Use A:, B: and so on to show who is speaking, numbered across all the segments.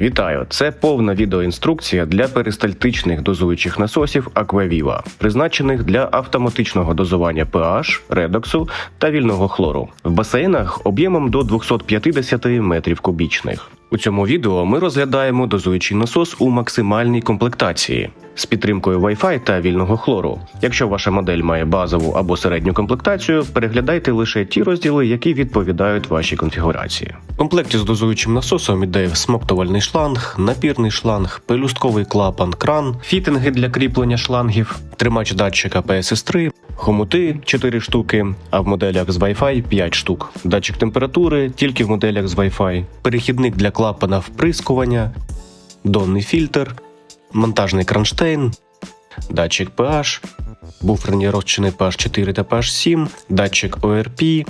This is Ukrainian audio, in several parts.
A: Вітаю! Це повна відеоінструкція для перистальтичних дозуючих насосів Aquaviva, призначених для автоматичного дозування pH, редоксу та вільного хлору в басейнах об'ємом до 250 метрів кубічних. У цьому відео ми розглядаємо дозуючий насос у максимальній комплектації з підтримкою Wi-Fi та вільного хлору. Якщо ваша модель має базову або середню комплектацію, переглядайте лише ті розділи, які відповідають вашій конфігурації. В комплекті з дозуючим насосом іде смоктувальний шланг, напірний шланг, пелюстковий клапан, кран, фітинги для кріплення шлангів, тримач датчика PSS3, хомути 4 штуки, а в моделях з Wi-Fi 5 штук, датчик температури тільки в моделях з Wi-Fi, перехідник для клапана вприскування, донний фільтр, монтажний кронштейн, датчик pH, буферні розчини pH 4 та pH 7, датчик ORP,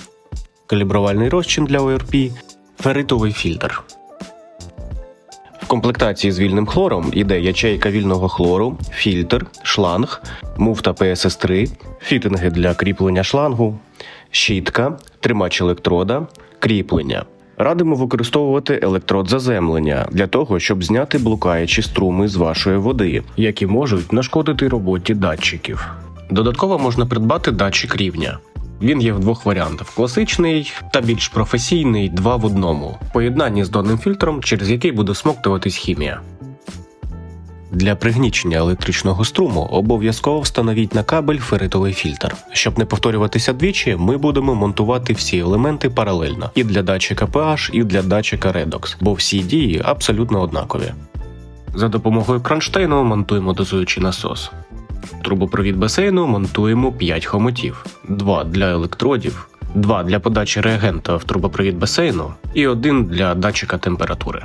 A: калібрувальний розчин для ORP, ферритовий фільтр. В комплектації з вільним хлором іде ячейка вільного хлору, фільтр, шланг, муфта PSS3, фітинги для кріплення шлангу, щітка, тримач електрода, кріплення. Радимо використовувати електрод заземлення для того, щоб зняти блукаючі струми з вашої води, які можуть нашкодити роботі датчиків. Додатково можна придбати датчик рівня. Він є в двох варіантах: класичний та більш професійний два в одному, в поєднанні з донним фільтром, через який буде смоктуватись хімія. Для пригнічення електричного струму обов'язково встановіть на кабель ферритовий фільтр. Щоб не повторюватися двічі, ми будемо монтувати всі елементи паралельно і для датчика pH, і для датчика Redox, бо всі дії абсолютно однакові. За допомогою кронштейну монтуємо дозуючий насос. Трубопровід басейну монтуємо 5 хомутів: 2 для електродів, 2 для подачі реагента в трубопровід басейну і 1 для датчика температури.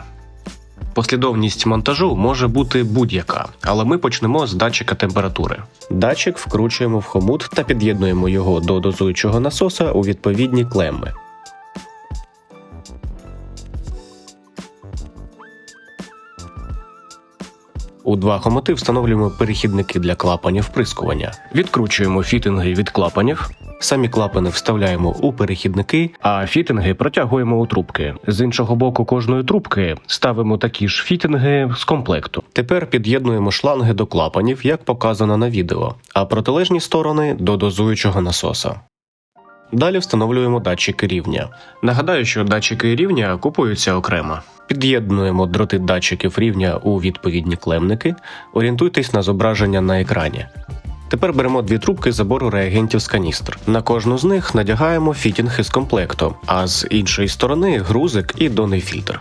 A: Послідовність монтажу може бути будь-яка, але ми почнемо з датчика температури. Датчик вкручуємо в хомут та під'єднуємо його до дозуючого насоса у відповідні клемми. У два хомоти встановлюємо перехідники для клапанів вприскування. Відкручуємо фітинги від клапанів. Самі клапани вставляємо у перехідники, а фітинги протягуємо у трубки. З іншого боку кожної трубки ставимо такі ж фітинги з комплекту. Тепер під'єднуємо шланги до клапанів, як показано на відео, а протилежні сторони до дозуючого насоса. Далі встановлюємо датчики рівня. Нагадаю, що датчики рівня купуються окремо. Під'єднуємо дроти датчиків рівня у відповідні клемники. Орієнтуйтесь на зображення на екрані. Тепер беремо дві трубки забору реагентів з каністр. На кожну з них надягаємо фітінг із комплекту, а з іншої сторони грузик і донний фільтр.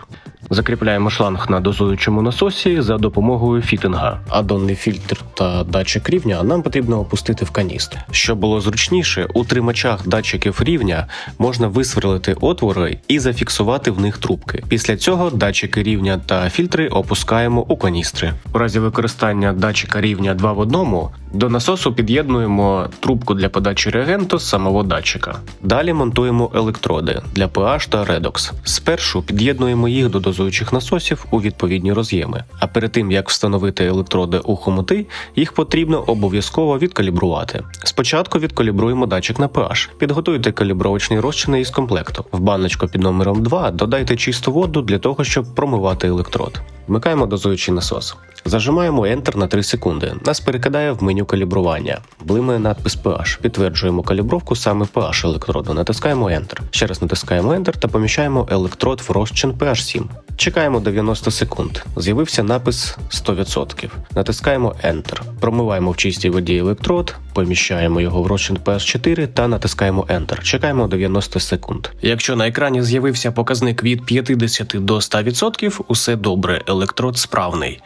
A: Закріпляємо шланг на дозуючому насосі за допомогою фітинга, а донний фільтр та датчик рівня нам потрібно опустити в каністр. Щоб було зручніше, у тримачах датчиків рівня можна висверлити отвори і зафіксувати в них трубки. Після цього датчики рівня та фільтри опускаємо у каністри. У разі використання датчика рівня 2 в одному до насосу під'єднуємо трубку для подачі реагенту з самого датчика. Далі монтуємо електроди для pH та Redox. Спершу під'єднуємо їх до дозуючих насосів у відповідні роз'єми. А перед тим як встановити електроди у хомути, їх потрібно обов'язково відкалібрувати. Спочатку відкалібруємо датчик на pH. Підготуйте калібровочні розчини із комплекту. В баночку під номером 2 додайте чисту воду для того, щоб промивати електрод. Вмикаємо дозуючий насос. Зажимаємо Enter на 3 секунди. Нас перекидає в меню калібрування. Блимає надпис pH. Підтверджуємо калібровку саме pH електроду. Натискаємо Enter. Ще раз натискаємо Enter та поміщаємо електрод в розчин pH 7. Чекаємо 90 секунд. З'явився напис 100%. Натискаємо Enter. Промиваємо в чистій воді електрод, поміщаємо його в розчин pH 4 та натискаємо Enter. Чекаємо 90 секунд. Якщо на екрані з'явився показник від 50 до 100%, усе добре, електрод справний.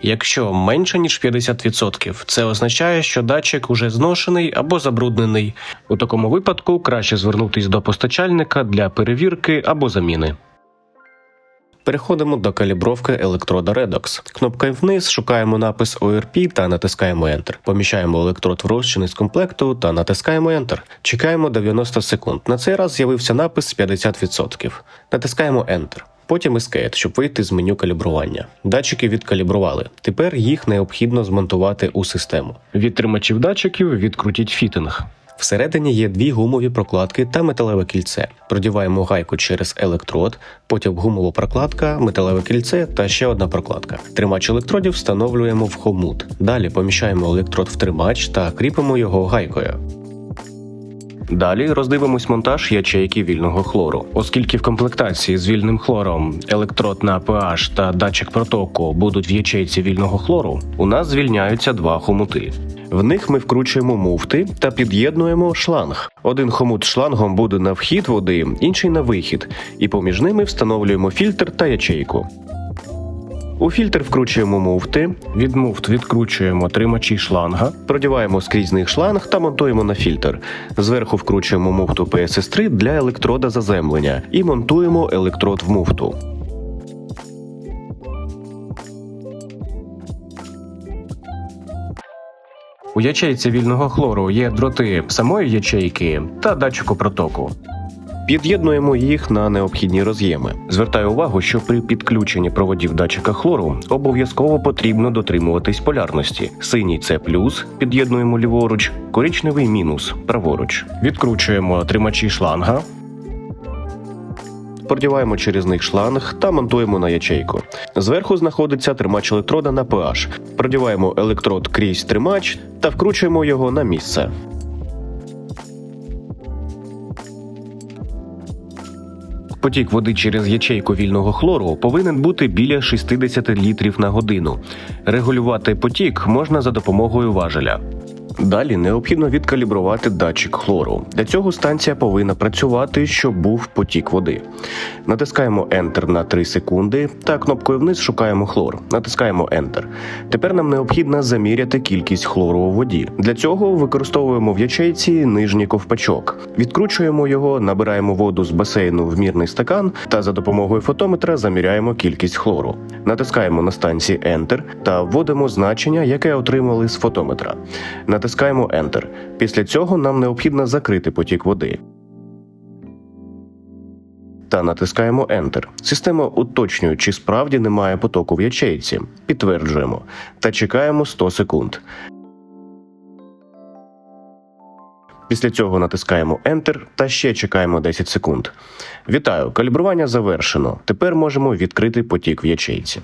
A: Якщо менше ніж 50%, це означає, що датчик уже зношений або забруднений. У такому випадку краще звернутись до постачальника для перевірки або заміни. Переходимо до калібровки електрода Redox. Кнопкою вниз шукаємо напис ORP та натискаємо Enter. Поміщаємо електрод в розчин із комплекту та натискаємо Enter. Чекаємо 90 секунд. На цей раз з'явився напис 50%. Натискаємо Enter. Потім Escape, щоб вийти з меню калібрування. Датчики відкалібрували. Тепер їх необхідно змонтувати у систему. Від тримачів датчиків відкрутіть фітинг. Всередині є дві гумові прокладки та металеве кільце. Продіваємо гайку через електрод, потім гумова прокладка, металеве кільце та ще одна прокладка. Тримач електродів встановлюємо в хомут. Далі поміщаємо електрод в тримач та кріпимо його гайкою. Далі роздивимось монтаж ячейки вільного хлору. Оскільки в комплектації з вільним хлором електрод на pH та датчик протоку будуть в ячейці вільного хлору, у нас звільняються два хомути. В них ми вкручуємо муфти та під'єднуємо шланг. Один хомут шлангом буде на вхід води, інший на вихід, і поміж ними встановлюємо фільтр та ячейку. У фільтр вкручуємо муфти, від муфт відкручуємо тримачі шланга, продіваємо скрізь них шланг та монтуємо на фільтр. Зверху вкручуємо муфту PSS3 для електрода заземлення і монтуємо електрод в муфту. У ячейці вільного хлору є дроти самої ячейки та датчику протоку. Під'єднуємо їх на необхідні роз'єми. Звертаю увагу, що при підключенні проводів датчика хлору обов'язково потрібно дотримуватись полярності. Синій це плюс, під'єднуємо ліворуч, коричневий мінус праворуч. Відкручуємо тримачі шланга. Продіваємо через них шланг та монтуємо на ячейку. Зверху знаходиться тримач електрода на pH. Продіваємо електрод крізь тримач та вкручуємо його на місце. Потік води через ячейку вільного хлору повинен бути біля 60 літрів на годину. Регулювати потік можна за допомогою важеля. Далі необхідно відкалібрувати датчик хлору. Для цього станція повинна працювати, щоб був потік води. Натискаємо Enter на 3 секунди та кнопкою вниз шукаємо хлор. Натискаємо Enter. Тепер нам необхідно заміряти кількість хлору у воді. Для цього використовуємо в ячейці нижній ковпачок. Відкручуємо його, набираємо воду з басейну в мірний стакан та за допомогою фотометра заміряємо кількість хлору. Натискаємо на станції Enter та вводимо значення, яке отримали з фотометра. Натискаємо Enter. Після цього нам необхідно закрити потік води. Та натискаємо Enter. Система уточнює, чи справді немає потоку в ячейці. Підтверджуємо та чекаємо 100 секунд. Після цього натискаємо Enter та ще чекаємо 10 секунд. Вітаю! Калібрування завершено. Тепер можемо відкрити потік в ячейці.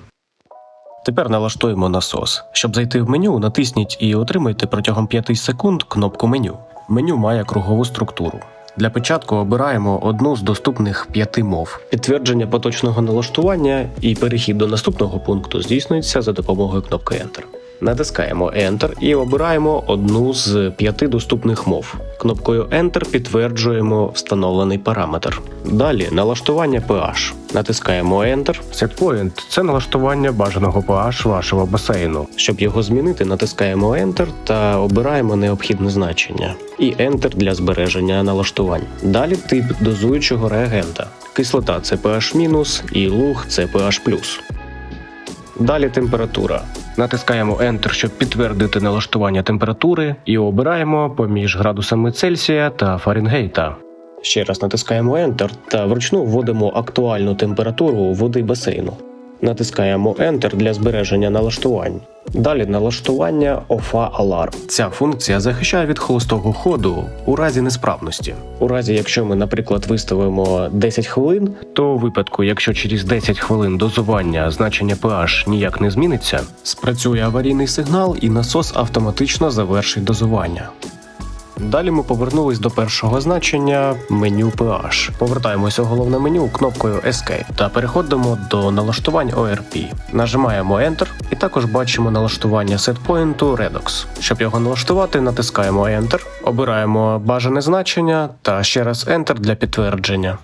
A: Тепер налаштуємо насос. Щоб зайти в меню, натисніть і отримайте протягом 5 секунд кнопку меню. Меню має кругову структуру. Для початку обираємо одну з доступних п'яти мов. Підтвердження поточного налаштування і перехід до наступного пункту здійснюється за допомогою кнопки Enter. Натискаємо Enter і обираємо одну з п'яти доступних мов. Кнопкою Enter підтверджуємо встановлений параметр. Далі налаштування pH. Натискаємо Enter. Setpoint – це налаштування бажаного pH вашого басейну. Щоб його змінити, натискаємо Enter та обираємо необхідне значення. І Enter для збереження налаштувань. Далі тип дозуючого реагента. Кислота це pH- і луг це pH+. Далі температура. Натискаємо Enter, щоб підтвердити налаштування температури, і обираємо поміж градусами Цельсія та Фаренгейта. Ще раз натискаємо Enter та вручну вводимо актуальну температуру води басейну. Натискаємо Enter для збереження налаштувань. Далі налаштування OFA Alarm. Ця функція захищає від холостого ходу у разі несправності. У разі, якщо ми, наприклад, виставимо 10 хвилин, то у випадку, якщо через 10 хвилин дозування значення pH ніяк не зміниться, спрацює аварійний сигнал і насос автоматично завершить дозування. Далі ми повернулись до першого значення меню pH. Повертаємося у головне меню кнопкою Escape та переходимо до налаштувань ORP. Нажимаємо Enter і також бачимо налаштування сетпоінту Redox. Щоб його налаштувати, натискаємо Enter, обираємо бажане значення та ще раз Enter для підтвердження.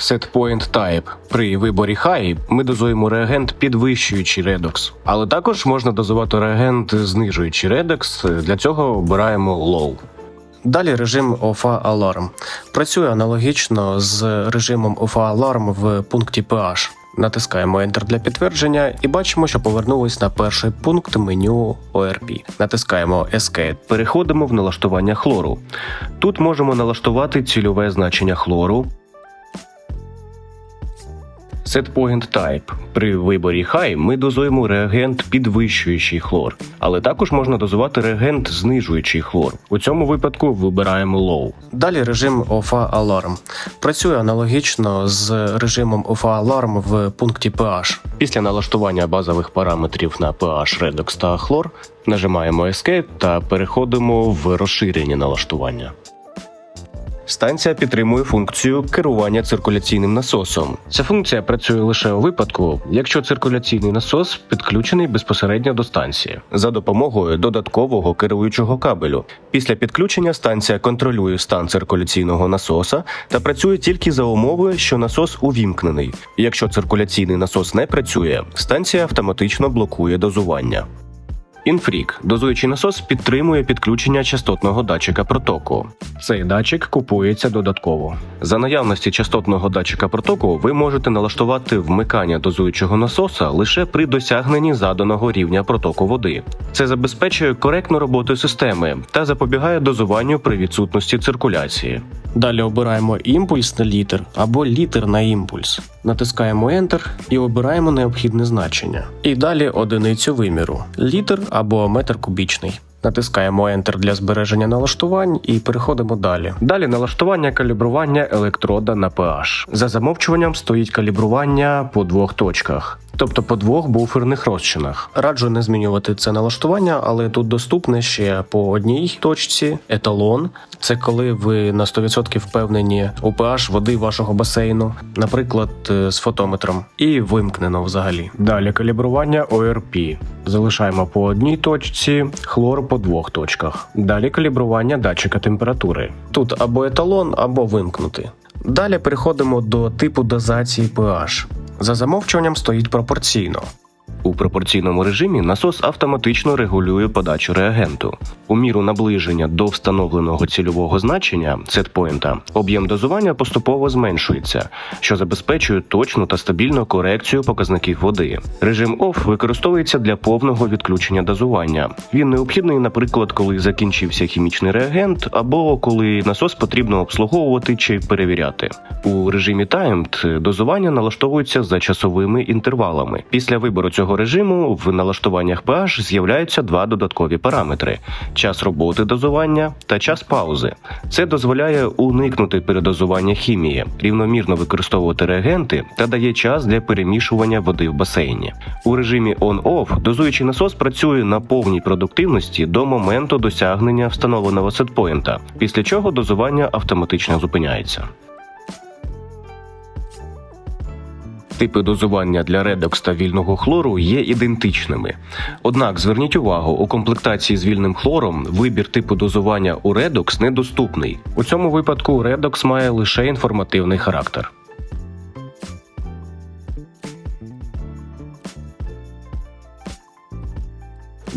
A: Setpoint Type. При виборі High ми дозуємо реагент підвищуючи редокс, але також можна дозувати реагент знижуючи редокс. Для цього обираємо Low. Далі режим OFA Alarm. Працює аналогічно з режимом OFA Alarm в пункті PH. Натискаємо Enter для підтвердження і бачимо, що повернулись на перший пункт меню ORP. Натискаємо Escape. Переходимо в налаштування хлору. Тут можемо налаштувати цільове значення хлору, Setpoint Type. При виборі High ми дозуємо реагент підвищуючий хлор, але також можна дозувати реагент знижуючий хлор. У цьому випадку вибираємо Low. Далі режим OFA Alarm. Працює аналогічно з режимом OFA Alarm в пункті pH. Після налаштування базових параметрів на pH, Redox та хлор нажимаємо Escape та переходимо в розширені налаштування. Станція підтримує функцію керування циркуляційним насосом. Ця функція працює лише у випадку, якщо циркуляційний насос підключений безпосередньо до станції за допомогою додаткового керуючого кабелю. Після підключення станція контролює стан циркуляційного насоса та працює тільки за умови, що насос увімкнений. Якщо циркуляційний насос не працює, станція автоматично блокує дозування. Інфрік дозуючий насос підтримує підключення частотного датчика протоку. Цей датчик купується додатково. За наявності частотного датчика протоку ви можете налаштувати вмикання дозуючого насоса лише при досягненні заданого рівня протоку води. Це забезпечує коректну роботу системи та запобігає дозуванню при відсутності циркуляції. Далі обираємо імпульс на літр або літр на імпульс. Натискаємо Enter і обираємо необхідне значення. І далі одиницю виміру літр або метр кубічний. Натискаємо Enter для збереження налаштувань і переходимо далі. Далі налаштування калібрування електрода на pH. За замовчуванням стоїть калібрування по двох точках. Тобто по двох буферних розчинах. Раджу не змінювати це налаштування, але тут доступне ще по одній точці еталон. Це коли ви на 100% впевнені у pH води вашого басейну, наприклад, е, з фотометром, і вимкнено взагалі. Далі калібрування ORP. Залишаємо по одній точці, хлор по двох точках. Далі калібрування датчика температури. Тут або еталон, або вимкнути. Далі переходимо до типу дозації pH. За замовчуванням стоїть пропорційно. У пропорційному режимі насос автоматично регулює подачу реагенту. У міру наближення до встановленого цільового значення сетпоінта об'єм дозування поступово зменшується, що забезпечує точну та стабільну корекцію показників води. Режим OFF використовується для повного відключення дозування. Він необхідний, наприклад, коли закінчився хімічний реагент, або коли насос потрібно обслуговувати чи перевіряти. У режимі Timed дозування налаштовується за часовими інтервалами. Після вибору цього режиму в налаштуваннях pH з'являються два додаткові параметри: час роботи дозування та час паузи. Це дозволяє уникнути передозування хімії, рівномірно використовувати реагенти та дає час для перемішування води в басейні. У режимі on-off дозуючий насос працює на повній продуктивності до моменту досягнення встановленого сетпоінта, після чого дозування автоматично зупиняється. Типи дозування для редокс та вільного хлору є ідентичними. Однак зверніть увагу, у комплектації з вільним хлором вибір типу дозування у редокс недоступний. У цьому випадку редокс має лише інформативний характер.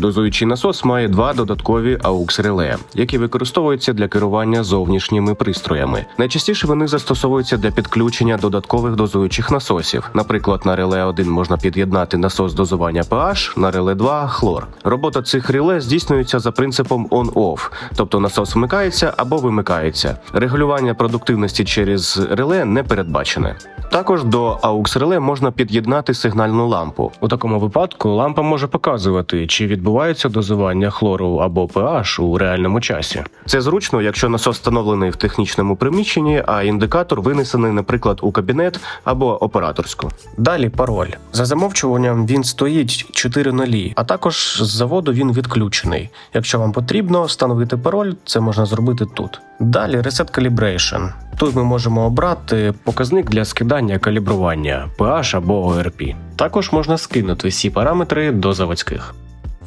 A: Дозуючий насос має два додаткові AUX реле, які використовуються для керування зовнішніми пристроями. Найчастіше вони застосовуються для підключення додаткових дозуючих насосів. Наприклад, на реле 1 можна під'єднати насос дозування pH, на реле 2 хлор. Робота цих реле здійснюється за принципом on-off, тобто насос вмикається або вимикається. Регулювання продуктивності через реле не передбачене. Також до AUX реле можна під'єднати сигнальну лампу. У такому випадку лампа може показувати, чи відбувається дозування хлору або pH у реальному часі. Це зручно, якщо насос встановлений в технічному приміщенні, а індикатор винесений, наприклад, у кабінет або операторську. Далі пароль. За замовчуванням він стоїть 4 нулі, а також з заводу він відключений. Якщо вам потрібно встановити пароль, це можна зробити тут. Далі Reset Calibration. Тут ми можемо обрати показник для скидання калібрування pH або ORP. Також можна скинути всі параметри до заводських.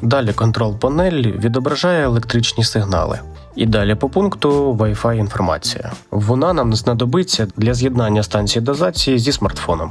A: Далі контрол панель відображає електричні сигнали. І далі по пункту Wi-Fi інформація. Вона нам знадобиться для з'єднання станції дозації зі смартфоном.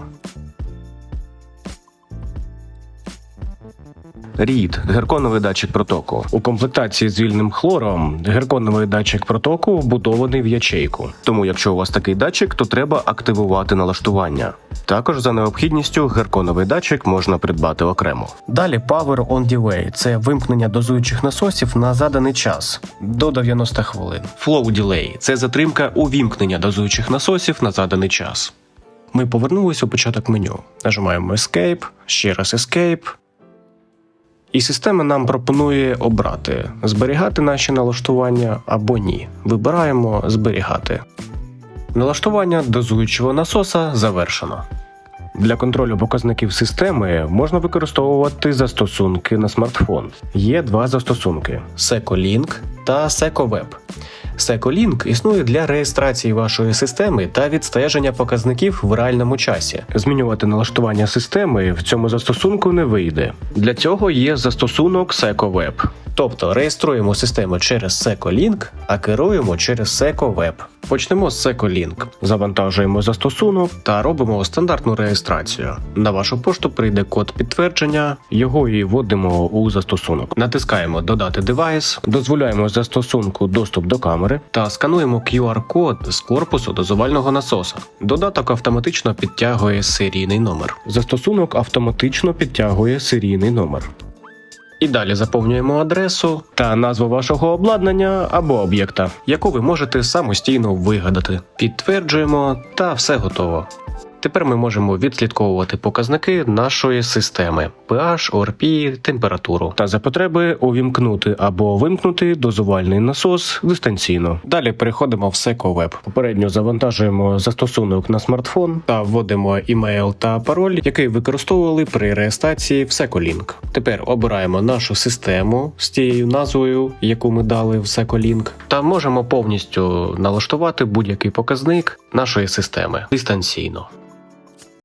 A: Рід герконовий датчик протоку. У комплектації з вільним хлором герконовий датчик протоку вбудований в ячейку. Тому, якщо у вас такий датчик, то треба активувати налаштування. Також за необхідністю герконовий датчик можна придбати окремо. Далі Power on Delay – це вимкнення дозуючих насосів на заданий час до 90 хвилин. Flow Delay – це затримка увімкнення дозуючих насосів на заданий час. Ми повернулися у початок меню. Нажимаємо Escape, ще раз Escape. І система нам пропонує обрати зберігати наші налаштування або ні. Вибираємо зберігати. Налаштування дозуючого насоса завершено. Для контролю показників системи можна використовувати застосунки на смартфон. Є два застосунки: SecoLink та SecoWeb. SecoLink існує для реєстрації вашої системи та відстеження показників в реальному часі. Змінювати налаштування системи в цьому застосунку не вийде. Для цього є застосунок SecoWeb. Тобто реєструємо систему через SecoLink, а керуємо через SecoWeb. Почнемо з SecoLink. Завантажуємо застосунок та робимо стандартну реєстрацію. На вашу пошту прийде код підтвердження, його і вводимо у застосунок. Натискаємо Додати девайс, дозволяємо застосунку доступ до камери та скануємо QR-код з корпусу дозувального насоса. Додаток автоматично підтягує серійний номер. Застосунок автоматично підтягує серійний номер. І далі заповнюємо адресу та назву вашого обладнання або об'єкта, яку ви можете самостійно вигадати. Підтверджуємо та все готово. Тепер ми можемо відслідковувати показники нашої системи: pH, ORP, температуру та за потреби увімкнути або вимкнути дозувальний насос дистанційно. Далі переходимо в SecoWeb. Попередньо завантажуємо застосунок на смартфон та вводимо імейл та пароль, який використовували при реєстрації в SecoLink. Тепер обираємо нашу систему з тією назвою, яку ми дали в SecoLink, та можемо повністю налаштувати будь-який показник нашої системи дистанційно.